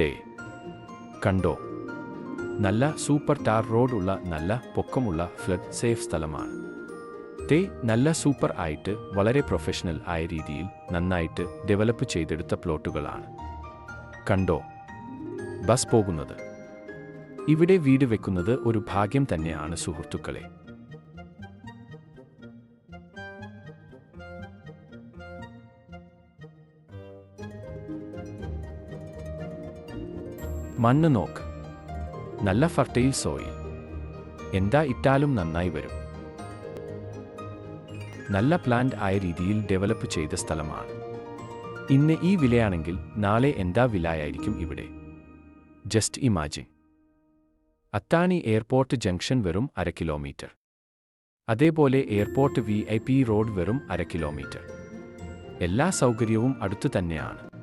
തേ കണ്ടോ? നല്ല സൂപ്പർ ടാർ റോഡ് ഉള്ള നല്ല പൊക്കമുള്ള ഫ്ലഡ് സേഫ് സ്ഥലമാണ്. തേ നല്ല സൂപ്പർ ആയിട്ട് വളരെ പ്രൊഫഷണൽ ആയ രീതിയിൽ നന്നായിട്ട് ഡെവലപ്പ് ചെയ്തെടുത്ത പ്ലോട്ടുകളാണ്. കണ്ടോ? ബസ് പോകുന്നത്. ഇവിടെ വീട് വെക്കുന്നത് ഒരു ഭാഗ്യം തന്നെയാണ് സുഹൃത്തുക്കളെ. മണ്ണ് നോക്ക്. നല്ല ഫർട്ടൈൽ സോയിൽ. എന്താ ഇട്ടാലും നന്നായി വരും. നല്ല പ്ലാന്റ് ആയ രീതിയിൽ ഡെവലപ്പ് ചെയ്ത സ്ഥലമാണ്. ഇന്ന് ഈ വിലയാണെങ്കിൽ നാളെ എന്താ വിലയായിരിക്കും ഇവിടെ? Just imagine Athani airport junction വെറും അര കിലോമീറ്റർ. അതേപോലെ airport V I P road വെറും അര കിലോമീറ്റർ. എല്ലാ സൗകര്യവും അടുത്തു തന്നെയാണ്.